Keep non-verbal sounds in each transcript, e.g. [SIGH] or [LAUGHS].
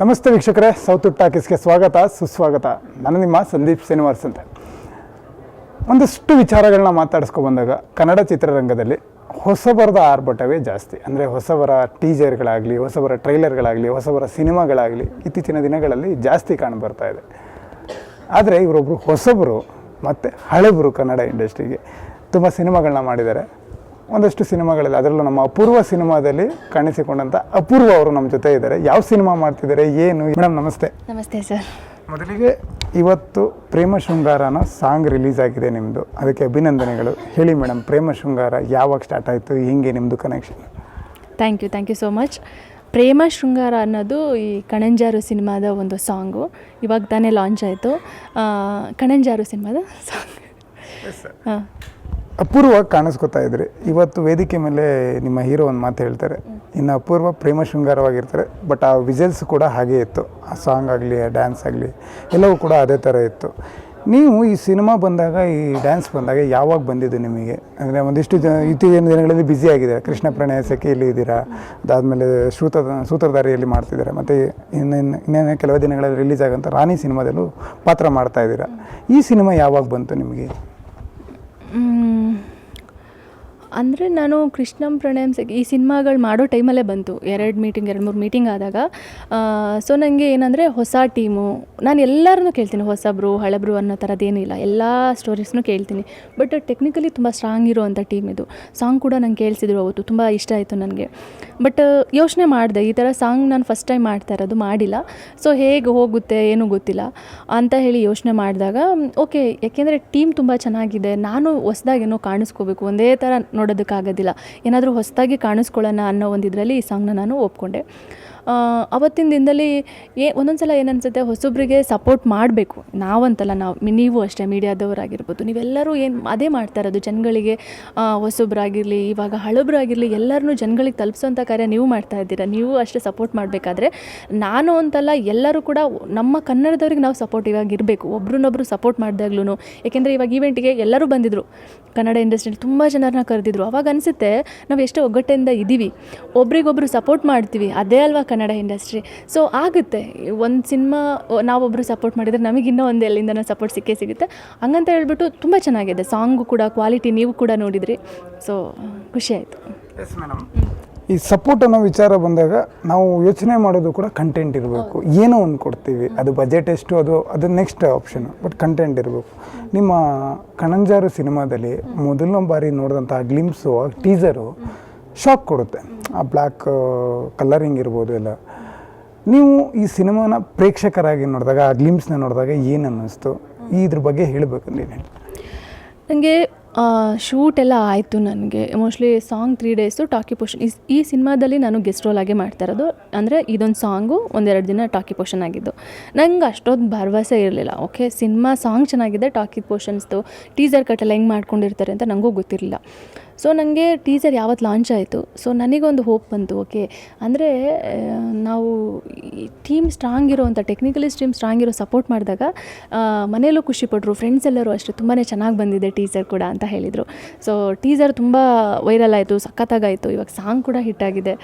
ನಮಸ್ತೆ ವೀಕ್ಷಕರೇ ಸೌತ್ ಟಾಕೀಸ್ಗೆ ಸ್ವಾಗತ, ಸುಸ್ವಾಗತ. ನಾನು ನಿಮ್ಮ ಸಂದೀಪ್ ಶ್ರೀನಿವಾಸ್ ಅಂತ. ಒಂದಷ್ಟು ವಿಚಾರಗಳನ್ನ ಮಾತಾಡಿಸ್ಕೊ ಬಂದಾಗ, ಕನ್ನಡ ಚಿತ್ರರಂಗದಲ್ಲಿ ಹೊಸಬರದ ಆರ್ಭಟವೇ ಜಾಸ್ತಿ. ಅಂದರೆ ಹೊಸಬರ ಟೀಸರ್ಗಳಾಗಲಿ, ಹೊಸಬರ ಟ್ರೈಲರ್ಗಳಾಗಲಿ, ಹೊಸಬರ ಸಿನಿಮಾಗಳಾಗಲಿ ಇತ್ತೀಚಿನ ದಿನಗಳಲ್ಲಿ ಜಾಸ್ತಿ ಕಾಣಬರ್ತಾ ಇದೆ. ಆದರೆ ಇವರೊಬ್ಬರು ಹೊಸಬರು ಮತ್ತು ಹಳೆಬರು ಕನ್ನಡ ಇಂಡಸ್ಟ್ರಿಗೆ ತುಂಬ ಸಿನಿಮಾಗಳನ್ನ ಮಾಡಿದ್ದಾರೆ. ಒಂದಷ್ಟು ಸಿನಿಮಾಗಳಲ್ಲಿ. ಅದರಲ್ಲೂ ನಮ್ಮ ಅಪೂರ್ವ ಸಿನಿಮಾದಲ್ಲಿ ಕಾಣಿಸಿಕೊಂಡಂಥ ಅಪೂರ್ವ ಅವರು ನಮ್ಮ ಜೊತೆ ಇದ್ದಾರೆ. ಯಾವ ಸಿನಿಮಾ ಮಾಡ್ತಿದ್ದಾರೆ? ಏನು? ಮೇಡಮ್ ನಮಸ್ತೆ. ನಮಸ್ತೆ ಸರ್. ಮೊದಲಿಗೆ ಇವತ್ತು ಪ್ರೇಮ ಶೃಂಗಾರ ಅನ್ನೋ ಸಾಂಗ್ ರಿಲೀಸ್ ಆಗಿದೆ ನಿಮ್ಮದು ಅದಕ್ಕೆ ಅಭಿನಂದನೆಗಳು. ಹೇಳಿ ಮೇಡಮ್ ಪ್ರೇಮ ಶೃಂಗಾರ ಯಾವಾಗ ಸ್ಟಾರ್ಟ್ ಆಯಿತು? ಹೆಂಗೆ ನಿಮ್ಮದು connection thank you thank you so much ಪ್ರೇಮ ಶೃಂಗಾರ ಅನ್ನೋದು ಈ ಕಣಂಜಾರು ಸಿನಿಮಾದ ಒಂದು ಸಾಂಗು. ಇವಾಗ ತಾನೇ ಲಾಂಚ್ ಆಯಿತು. ಕಣಂಜಾರು ಸಿನಿಮಾದ ಸಾಂಗ್. ಹಾಂ. ಅಪೂರ್ವ ಕಾಣಿಸ್ಕೊತಾ ಇದ್ರಿ. ಇವತ್ತು ವೇದಿಕೆ ಮೇಲೆ ನಿಮ್ಮ ಹೀರೋ ಒಂದು ಮಾತು ಹೇಳ್ತಾರೆ. ಇನ್ನು ಅಪೂರ್ವ ಪ್ರೇಮ ಶೃಂಗಾರವಾಗಿರ್ತಾರೆ. ಬಟ್ ಆ ವಿಜಲ್ಸ್ ಕೂಡ ಹಾಗೇ ಇತ್ತು. ಆ ಸಾಂಗ್ ಆಗಲಿ, ಆ ಡ್ಯಾನ್ಸ್ ಆಗಲಿ, ಎಲ್ಲವೂ ಕೂಡ ಅದೇ ಥರ ಇತ್ತು. ನೀವು ಈ ಸಿನಿಮಾ ಬಂದಾಗ, ಈ ಡ್ಯಾನ್ಸ್ ಬಂದಾಗ ಯಾವಾಗ ಬಂದಿದ್ದು ನಿಮಗೆ? ಅಂದರೆ ಒಂದಿಷ್ಟು ಜನ, ಇತ್ತೀಚಿನ ದಿನಗಳಲ್ಲಿ ಬ್ಯುಸಿ ಆಗಿದೆ ಕೃಷ್ಣ ಪ್ರಣಯ ಸಖಿಯಲ್ಲಿ ಇದ್ದೀರಾ? ಅದಾದಮೇಲೆ ಸೂತ ಸೂತ್ರಧಾರಿಯಲ್ಲಿ ಮಾಡ್ತಿದ್ದಾರೆ? ಮತ್ತು ಇನ್ನೇನು ಇನ್ನೇನು ಕೆಲವು ದಿನಗಳಲ್ಲಿ ರಿಲೀಸ್ ಆಗೋಂಥ ರಾಣಿ ಸಿನಿಮಾದಲ್ಲೂ ಪಾತ್ರ ಮಾಡ್ತಾ ಇದ್ದೀರಾ? ಈ ಸಿನಿಮಾ ಯಾವಾಗ ಬಂತು ನಿಮಗೆ? ಅಂದರೆ ನಾನು ಕೃಷ್ಣಂ ಪ್ರಣಯಂ ಈ ಸಿನಿಮಾಗಳು ಮಾಡೋ ಟೈಮಲ್ಲೇ ಬಂತು. ಎರಡು ಮೀಟಿಂಗ್ ಎರಡು ಮೂರು ಮೀಟಿಂಗ್ ಆದಾಗ. ಸೊ ನನಗೆ ಏನಂದರೆ ಹೊಸ ಟೀಮು. ನಾನು ಎಲ್ಲರನ್ನೂ ಕೇಳ್ತೀನಿ, ಹೊಸಬ್ರು, ಹಳಬ್ರು ಅನ್ನೋ ಥರದ್ದೇನಿಲ್ಲ ಎಲ್ಲ ಸ್ಟೋರೀಸ್ನೂ ಕೇಳ್ತೀನಿ. ಬಟ್ ಟೆಕ್ನಿಕಲಿ ತುಂಬ ಸ್ಟ್ರಾಂಗ್ ಇರೋವಂಥ ಟೀಮ್ ಇದು. ಸಾಂಗ್ ಕೂಡ ನಂಗೆ ಕೇಳಿಸಿದ್ರು ಅವತ್ತು. ತುಂಬ ಇಷ್ಟ ಆಯಿತು ನನಗೆ ಬಟ್ ಯೋಚನೆ ಮಾಡಿದೆ. ಈ ಥರ ಸಾಂಗ್ ನಾನು ಫಸ್ಟ್ ಟೈಮ್ ಮಾಡ್ತಾ ಇರೋದು ಮಾಡಿಲ್ಲ. ಸೊ ಹೇಗೆ ಹೋಗುತ್ತೆ, ಏನೂ ಗೊತ್ತಿಲ್ಲ. ಅಂತ ಹೇಳಿ ಯೋಚನೆ ಮಾಡಿದಾಗ ಓಕೆ ಯಾಕೆಂದರೆ ಟೀಮ್ ತುಂಬ ಚೆನ್ನಾಗಿದೆ. ನಾನು ಹೊಸ್ದಾಗೇನೋ ಕಾಣಿಸ್ಕೋಬೇಕು. ಒಂದೇ ಥರ ನೋಡೋದಕ್ಕಾಗೋದಿಲ್ಲ. ಏನಾದರೂ ಹೊಸದಾಗಿ ಕಾಣಿಸ್ಕೊಳ್ಳೋಣ ಅನ್ನೋ ಒಂದು ಇದರಲ್ಲಿ ಈ ಸಾಂಗ್ನ ನಾನು ಒಪ್ಕೊಂಡೆ. ಅವತ್ತಿನ ದಿನದಲ್ಲಿ ಏ ಒಂದೊಂದು ಸಲ ಏನನ್ಸುತ್ತೆ? ಹೊಸೊಬ್ಬರಿಗೆ ಸಪೋರ್ಟ್ ಮಾಡಬೇಕು. ನಾವಂತಲ್ಲ, ನಾವು ನೀವು ಅಷ್ಟೇ, ಮೀಡಿಯಾದವರಾಗಿರ್ಬೋದು. ನೀವೆಲ್ಲರೂ ಏನು, ಅದೇ ಮಾಡ್ತಾ ಇರೋದು. ಜನಗಳಿಗೆ ಹೊಸೊಬ್ಬರಾಗಿರಲಿ ಇವಾಗ ಹಳಬ್ರಾಗಿರಲಿ, ಎಲ್ಲರನ್ನೂ ಜನಗಳಿಗೆ ತಲುಪಿಸೋಂಥ ಕಾರ್ಯ ನೀವು ಮಾಡ್ತಾ ಇದ್ದೀರಾ? ನೀವು ಅಷ್ಟೇ ಸಪೋರ್ಟ್ ಮಾಡಬೇಕಾದ್ರೆ, ನಾನು ಅಂತಲ್ಲ, ಎಲ್ಲರೂ ಕೂಡ ನಮ್ಮ ಕನ್ನಡದವ್ರಿಗೆ ನಾವು ಸಪೋರ್ಟ್ ಇವಾಗ ಇರಬೇಕು. ಒಬ್ರನ್ನೊಬ್ರು ಸಪೋರ್ಟ್ ಮಾಡಿದಾಗ್ಲೂ ಏಕೆಂದರೆ ಇವಾಗ ಈವೆಂಟಿಗೆ ಎಲ್ಲರೂ ಬಂದಿದ್ದರು ಕನ್ನಡ ಇಂಡಸ್ಟ್ರಿಯಲ್ಲಿ ತುಂಬ ಜನರನ್ನ ಕರೆದಿದ್ರು. ಅವಾಗ ಅನಿಸುತ್ತೆ, ನಾವು ಎಷ್ಟು ಒಗ್ಗಟ್ಟೆಯಿಂದ ಇದ್ದೀವಿ ಒಬ್ರಿಗೊಬ್ರು ಸಪೋರ್ಟ್ ಮಾಡ್ತೀವಿ. ಅದೇ ಅಲ್ವಾ ಕನ್ನಡ ಇಂಡಸ್ಟ್ರಿ. ಸೊ ಆಗುತ್ತೆ. ಒಂದು ಸಿನಿಮಾ ನಾವೊಬ್ಬರು ಸಪೋರ್ಟ್ ಮಾಡಿದರೆ ನಮಗೆ ಇನ್ನೂ ಒಂದು ಎಲ್ಲಿಂದನೋ ಸಪೋರ್ಟ್ ಸಿಕ್ಕೇ ಸಿಗುತ್ತೆ. ಹಂಗಂತ ಹೇಳ್ಬಿಟ್ಟು ತುಂಬ ಚೆನ್ನಾಗಿದೆ. ಸಾಂಗು ಕೂಡ ಕ್ವಾಲಿಟಿ ನೀವು ಕೂಡ ನೋಡಿದ್ರಿ. ಸೊ ಖುಷಿ ಆಯಿತು. ಎಸ್ ಮೇಡಮ್ ಈ ಸಪೋರ್ಟ್ ಅನ್ನೋ ವಿಚಾರ ಬಂದಾಗ ನಾವು ಯೋಚನೆ ಮಾಡೋದು ಕೂಡ ಕಂಟೆಂಟ್ ಇರಬೇಕು. ಏನೋ ಒಂದು ಕೊಡ್ತೀವಿ. ಅದು ಬಜೆಟ್ ಎಷ್ಟು ಅದು ಅದು ನೆಕ್ಸ್ಟ್ ಆಪ್ಷನ್ ಬಟ್ ಕಂಟೆಂಟ್ ಇರಬೇಕು. ನಿಮ್ಮ ಕಣಂಜಾರು ಸಿನಿಮಾದಲ್ಲಿ ಮೊದಲನೇ ಬಾರಿ ನೋಡಿದಂಥ ಗ್ಲಿಮ್ಸು ಟೀಸರು ಶಾಕ್ ಕೊಡುತ್ತೆ. ಆ ಬ್ಲ್ಯಾಕ್ ಕಲರಿಂಗ್ ಇರ್ಬೋದು ಎಲ್ಲ. ನೀವು ಈ ಸಿನಿಮಾನ ಪ್ರೇಕ್ಷಕರಾಗಿ ನೋಡಿದಾಗ, ಆ ಗ್ಲಿಮ್ಸ್ನ ನೋಡಿದಾಗ ಏನು ಅನ್ನಿಸ್ತು? ಇದ್ರ ಬಗ್ಗೆ ಹೇಳಬೇಕು ಹೇಳಿ ನನಗೆ ಶೂಟ್ ಎಲ್ಲ ಆಯಿತು ನನಗೆ. Mostly song three days talkie portion ಈ ಈ ಸಿನಿಮಾದಲ್ಲಿ ನಾನು ಗೆಸ್ಟ್ ರೋಲ್ ಆಗಿ ಮಾಡ್ತಾ ಇರೋದು. ಅಂದರೆ ಇದೊಂದು ಸಾಂಗು ಒಂದೆರಡು ದಿನ ಟಾಕಿ ಪೋಷನ್ ಆಗಿದ್ದು. ನಂಗೆ ಅಷ್ಟೊಂದು ಭರವಸೆ ಇರಲಿಲ್ಲ. ಓಕೆ ಸಿನಿಮಾ ಸಾಂಗ್ ಚೆನ್ನಾಗಿದೆ ಟಾಕಿ ಪೋಷನ್ಸ್ದು ಟೀಸರ್ ಕಟ್ಟೆಲ್ಲ ಹೆಂಗೆ ಮಾಡ್ಕೊಂಡಿರ್ತಾರೆ ಅಂತ ನನಗೂ ಗೊತ್ತಿರಲಿಲ್ಲ. ಸೊ ನನಗೆ ಟೀಸರ್ ಯಾವತ್ತು ಲಾಂಚ್ ಆಯಿತು. ಸೊ ನನಗೊಂದು ಹೋಪ್ ಬಂತು. ಓಕೆ ಅಂದರೆ ನಾವು ಟೀಮ್ ಸ್ಟ್ರಾಂಗ್ ಇರೋವಂಥ ಟೆಕ್ನಿಕಲಿ ಟೀಮ್ ಸ್ಟ್ರಾಂಗ್ ಇರೋ ಸಪೋರ್ಟ್ ಮಾಡಿದಾಗ ಮನೆಯಲ್ಲೂ ಖುಷಿಪಟ್ಟರು ಫ್ರೆಂಡ್ಸ್ ಎಲ್ಲರೂ ಅಷ್ಟೇ ತುಂಬಾ ಚೆನ್ನಾಗಿ ಬಂದಿದೆ ಟೀಸರ್ ಕೂಡ ಅಂತ ಹೇಳಿದರು. ಸೊ ಟೀಸರ್ ತುಂಬ ವೈರಲ್ ಆಯಿತು ಸಖತ್ತಾಗಾಯಿತು ಇವಾಗ ಸಾಂಗ್ ಕೂಡ ಹಿಟ್ಟಾಗಿದೆ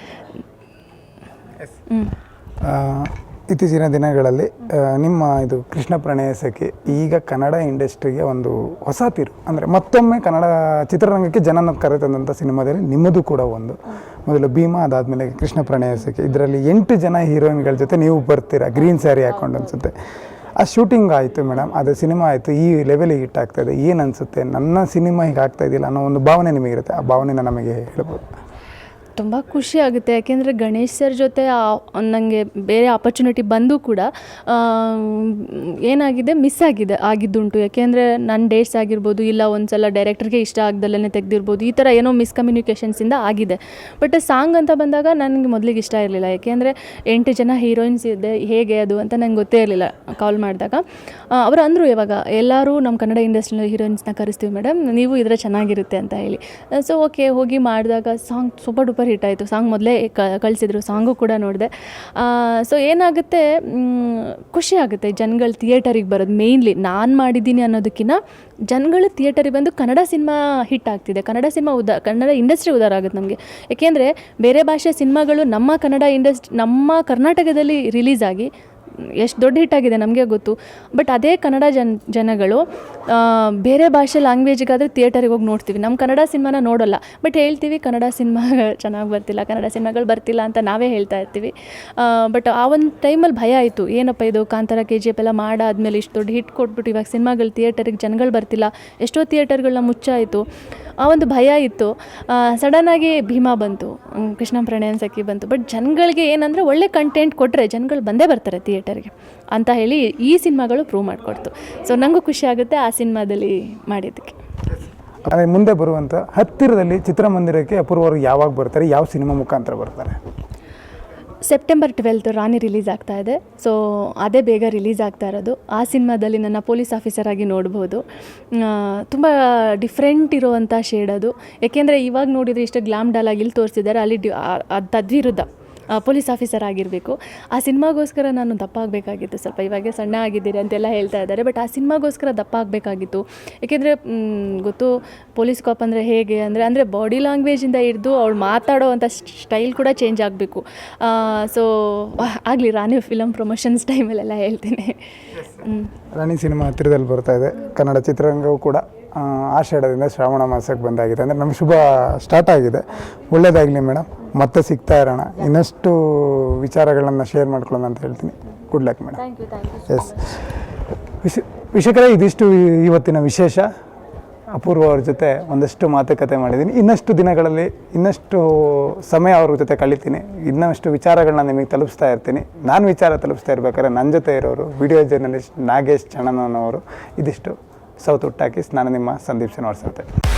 ಹ್ಞೂ ಇತ್ತೀಚಿನ ದಿನಗಳಲ್ಲಿ ನಿಮ್ಮ ಇದು ಕೃಷ್ಣ ಪ್ರಣಯ ಸಖಿ ಈಗ ಕನ್ನಡ ಇಂಡಸ್ಟ್ರಿಗೆ ಒಂದು ಹೊಸ ತಿರು. ಅಂದರೆ ಮತ್ತೊಮ್ಮೆ ಕನ್ನಡ ಚಿತ್ರರಂಗಕ್ಕೆ ಜನನ ಕರೆತಂದಂಥ ಸಿನಿಮಾದಲ್ಲಿ ನಿಮ್ಮದು ಕೂಡ ಒಂದು. ಮೊದಲು ಭೀಮಾ ಅದಾದಮೇಲೆ ಕೃಷ್ಣ ಪ್ರಣಯ ಇದರಲ್ಲಿ ಎಂಟು ಜನ ಹೀರೋಯಿನ್ಗಳ ಜೊತೆ ನೀವು ಬರ್ತೀರಾ? ಗ್ರೀನ್ ಸ್ಯಾರಿ ಹಾಕೊಂಡು ಅನಿಸುತ್ತೆ. ಆ ಶೂಟಿಂಗ್ ಆಯಿತು ಮೇಡಮ್, ಅದು ಸಿನಿಮಾ ಆಯಿತು, ಈ ಲೆವೆಲಿಗೆ ಹಿಟ್ ಆಗ್ತಾ ಇದೆ. ಏನು ಅನಿಸುತ್ತೆ? ನನ್ನ ಸಿನಿಮಾ ಹೀಗೆ ಆಗ್ತಾ ಇದೆಯಲ್ಲ ಅನ್ನೋ ಒಂದು ಭಾವನೆ ನಿಮಗಿರುತ್ತೆ. ಆ ಭಾವನೆನ ನಮಗೆ ಹೇಳ್ಬೋದು. ತುಂಬ ಖುಷಿ ಆಗುತ್ತೆ. ಯಾಕೆಂದರೆ ಗಣೇಶ್ ಸರ್ ಜೊತೆ ನನಗೆ ಬೇರೆ ಆಪರ್ಚುನಿಟಿ ಬಂದು ಕೂಡ ಏನಾಗಿದೆ ಮಿಸ್ ಆಗಿದೆ, ಆಗಿದ್ದುಂಟು. ಯಾಕೆಂದರೆ ನನ್ನ ಡೇಟ್ಸ್ ಆಗಿರ್ಬೋದು, ಇಲ್ಲ ಒಂದು ಸಲ ಡೈರೆಕ್ಟರ್ಗೆ ಇಷ್ಟ ಆಗ್ದಲ್ಲೇ ತೆಗೆದಿರ್ಬೋದು, ಈ ಥರ ಏನೋ ಮಿಸ್ಕಮ್ಯುನಿಕೇಷನ್ಸಿಂದ ಆಗಿದೆ. ಬಟ್ ಸಾಂಗ್ ಅಂತ ಬಂದಾಗ ನನಗೆ ಮೊದಲಿಗೆ ಇಷ್ಟ ಇರಲಿಲ್ಲ. ಯಾಕೆಂದರೆ ಎಂಟು ಜನ ಹೀರೋಯಿನ್ಸ್ ಇದೆ, ಹೇಗೆ ಅದು ಅಂತ ನಂಗೆ ಗೊತ್ತೇ ಇರಲಿಲ್ಲ ಕಾಲ್ ಮಾಡಿದಾಗ. ಅವರು ಅಂದರು ಇವಾಗ, ಎಲ್ಲರೂ ನಮ್ಮ ಕನ್ನಡ ಇಂಡಸ್ಟ್ರಿಯಲ್ಲಿ ಹೀರೋಯಿನ್ಸ್ನ ಕರೆಸ್ತೀವಿ ಮೇಡಮ್ ನೀವು ಇದರ ಚೆನ್ನಾಗಿರುತ್ತೆ ಅಂತ ಹೇಳಿ. ಸೊ ಓಕೆ ಹೋಗಿ ಮಾಡಿದಾಗ song super duper super hit ಆಯಿತು. ಸಾಂಗ್ ಮೊದಲೇ ಕಳಿಸಿದ್ರು. ಸಾಂಗು ಕೂಡ ನೋಡಿದೆ. ಸೊ ಏನಾಗುತ್ತೆ ಖುಷಿ ಆಗುತ್ತೆ ಜನಗಳು ಥಿಯೇಟರಿಗೆ ಬರೋದು ಮೇಯ್ನ್ಲಿ ನಾನು ಮಾಡಿದ್ದೀನಿ ಅನ್ನೋದಕ್ಕಿಂತ ಜನಗಳು ಥಿಯೇಟರಿಗೆ ಬಂದು ಕನ್ನಡ ಸಿನಿಮಾ ಹಿಟ್ ಆಗ್ತಿದೆ. ಕನ್ನಡ ಸಿನಿಮಾ ಉದಾ, ಕನ್ನಡ ಇಂಡಸ್ಟ್ರಿ ಉದಾರ ಆಗುತ್ತೆ ನಮಗೆ. ಏಕೆಂದರೆ ಬೇರೆ ಭಾಷೆ ಸಿನಿಮಾಗಳು ನಮ್ಮ ಕನ್ನಡ ಇಂಡಸ್ಟ್ರಿ, ನಮ್ಮ ಕರ್ನಾಟಕದಲ್ಲಿ ರಿಲೀಸ್ ಆಗಿ ಎಷ್ಟು ದೊಡ್ಡ ಹಿಟ್ಟಾಗಿದೆ ನಮಗೆ ಗೊತ್ತು. ಬಟ್ ಅದೇ ಕನ್ನಡ ಜನ, ಜನಗಳು ಬೇರೆ ಭಾಷೆ ಲ್ಯಾಂಗ್ವೇಜಿಗಾದರೆ ಥಿಯೇಟರಿಗೆ ಹೋಗಿ ನೋಡ್ತೀವಿ. ನಮ್ಮ ಕನ್ನಡ ಸಿನಿಮಾನ ನೋಡೋಲ್ಲ. ಬಟ್ ಹೇಳ್ತೀವಿ, ಕನ್ನಡ ಸಿನಿಮಾ [LAUGHS] ಚೆನ್ನಾಗಿ ಬರ್ತಿಲ್ಲ, ಕನ್ನಡ ಸಿನಿಮಾಗಳು ಬರ್ತಿಲ್ಲ ಅಂತ ನಾವೇ ಹೇಳ್ತಾ ಇರ್ತೀವಿ. ಬಟ್ ಆ ಒಂದು ಟೈಮಲ್ಲಿ ಭಯ ಆಯಿತು. ಏನಪ್ಪ ಇದು, ಕಾಂತಾರ ಕೆ ಜಿ ಎಫ್ ಎಲ್ಲ ಮಾಡಾದ್ಮೇಲೆ ಇಷ್ಟು ದೊಡ್ಡ ಹಿಟ್ ಕೊಟ್ಬಿಟ್ಟು ಇವಾಗ ಸಿನಿಮಾಗಳು ಥಿಯೇಟರಿಗೆ ಜನಗಳು ಬರ್ತಿಲ್ಲ. ಎಷ್ಟೋ ಥಿಯೇಟರ್ಗಳನ್ನ ಮುಚ್ಚಾಯಿತು. ಆ ಒಂದು ಭಯ ಇತ್ತು. ಸಡನ್ನಾಗಿ ಭೀಮಾ ಬಂತು. ಕೃಷ್ಣ ಪ್ರಣಯನ್ ಸಖಿ ಬಂತು. ಬಟ್ ಜನಗಳಿಗೆ ಏನಂದರೆ ಒಳ್ಳೆ ಕಂಟೆಂಟ್ ಕೊಟ್ಟರೆ ಜನಗಳು ಬಂದೇ ಬರ್ತಾರೆ ಥಿಯೇಟರ್ಗೆ ಅಂತ ಹೇಳಿ ಈ ಸಿನಿಮಾಗಳು ಪ್ರೂವ್ ಮಾಡಿಕೊಡ್ತು. ಸೊ ನನಗೂ ಖುಷಿ ಆಗುತ್ತೆ ಆ ಸಿನಿಮಾದಲ್ಲಿ ಮಾಡಿದ್ದಕ್ಕೆ. ಅದೇ ಮುಂದೆ ಬರುವಂಥ ಹತ್ತಿರದಲ್ಲಿ ಚಿತ್ರಮಂದಿರಕ್ಕೆ ಅಪೂರ್ವರು ಯಾವಾಗ ಬರ್ತಾರೆ ಯಾವ ಸಿನಿಮಾ ಮುಖಾಂತರ ಬರ್ತಾರೆ? ಸೆಪ್ಟೆಂಬರ್ ಟ್ವೆಲ್ತ್ ರಾಣಿ ರಿಲೀಸ್ ಆಗ್ತಾ ಇದೆ. ಸೊ ಅದೇ ಬೇಗ ರಿಲೀಸ್ ಆಗ್ತಾ ಇರೋದು. ಆ ಸಿನಿಮಾದಲ್ಲಿ ನನ್ನ ಪೊಲೀಸ್ ಆಫೀಸರ್ ಆಗಿ ನೋಡ್ಬೋದು. ತುಂಬ ಡಿಫ್ರೆಂಟ್ ಇರುವಂಥ ಶೇಡ್ ಅದು. ಏಕೆಂದರೆ ಇವಾಗ ನೋಡಿದರೆ ಇಷ್ಟು ಗ್ಲಾಮ್ ಡಾಲ್ ಆಗಿ ಇಲ್ಲಿ ತೋರಿಸಿದ್ದಾರೆ. ಅಲ್ಲಿ ಡಿ ಅದು ತದ್ವಿರುದ್ಧ. ಪೊಲೀಸ್ ಆಫೀಸರ್ ಆಗಿರಬೇಕು. ಆ ಸಿನಿಮಾಗೋಸ್ಕರ ನಾನು ದಪ್ಪ ಆಗಬೇಕಾಗಿತ್ತು ಸ್ವಲ್ಪ ಇವಾಗ ಸಣ್ಣ ಆಗಿದ್ದೀರಿ ಅಂತೆಲ್ಲ ಹೇಳ್ತಾ ಇದ್ದಾರೆ. ಬಟ್ ಆ ಸಿನಿಮಾಗೋಸ್ಕರ ದಪ್ಪ ಆಗಬೇಕಾಗಿತ್ತು ಏಕೆಂದರೆ ಗೊತ್ತು ಪೊಲೀಸ್ ಕಾಪ್ ಅಂದರೆ ಹೇಗೆ ಅಂದರೆ ಅಂದರೆ ಬಾಡಿ ಲ್ಯಾಂಗ್ವೇಜಿಂದ ಹಿಡಿದು ಅವಳು ಮಾತಾಡೋ ಅಂಥ ಸ್ಟೈಲ್ ಕೂಡ ಚೇಂಜ್ ಆಗಬೇಕು. ಸೊ ಆಗಲಿ ರಾಣಿ ಫಿಲಮ್ ಪ್ರಮೋಷನ್ಸ್ ಟೈಮಲ್ಲೆಲ್ಲ ಹೇಳ್ತೀನಿ. ಹ್ಞೂ ರಾಣಿ ಸಿನಿಮಾ ಹತ್ತಿರದಲ್ಲಿ ಬರ್ತಾ ಇದೆ. ಕನ್ನಡ ಚಿತ್ರರಂಗವು ಕೂಡ ಆಷಾಢದಿಂದ ಶ್ರಾವಣ ಮಾಸಕ್ಕೆ ಬಂದಾಗಿದೆ. ಅಂದರೆ ನಮ್ಮ ಶುಭ ಸ್ಟಾರ್ಟ್ ಆಗಿದೆ. ಒಳ್ಳೆಯದಾಗಲಿ ಮೇಡಮ್. ಮತ್ತೆ ಸಿಗ್ತಾ ಇರೋಣ. ಇನ್ನಷ್ಟು ವಿಚಾರಗಳನ್ನು ಶೇರ್ ಮಾಡ್ಕೊಳ್ಳೋಣ ಅಂತ ಹೇಳ್ತೀನಿ. ಗುಡ್ ಲಕ್ ಮೇಡಮ್ ಎಸ್ ವಿಶ ವೀಕ್ಷಕರೇ ಇದಿಷ್ಟು ಇವತ್ತಿನ ವಿಶೇಷ. ಅಪೂರ್ವ ಅವ್ರ ಜೊತೆ ಒಂದಷ್ಟು ಮಾತುಕತೆ ಮಾಡಿದ್ದೀನಿ. ಇನ್ನಷ್ಟು ದಿನಗಳಲ್ಲಿ, ಇನ್ನಷ್ಟು ಸಮಯ ಅವ್ರ ಜೊತೆ ಕಳಿತೀನಿ. ಇನ್ನಷ್ಟು ವಿಚಾರಗಳನ್ನ ನಿಮಗೆ ತಲುಪಿಸ್ತಾ ಇರ್ತೀನಿ. ನಾನು ವಿಚಾರ ತಲುಪಿಸ್ತಾ ಇರ್ಬೇಕಾದ್ರೆ ನನ್ನ ಜೊತೆ ಇರೋರು ವಿಡಿಯೋ ಜರ್ನಲಿಸ್ಟ್ ನಾಗೇಶ್ ಚಣನವರು ಇದಿಷ್ಟು. ಸೌತ್ ಟಾಕೀಸ್ ನಾನು ನಿಮ್ಮ ಸಂದೀಪ್ ಶನಿವಾರ ಸಂತೆ.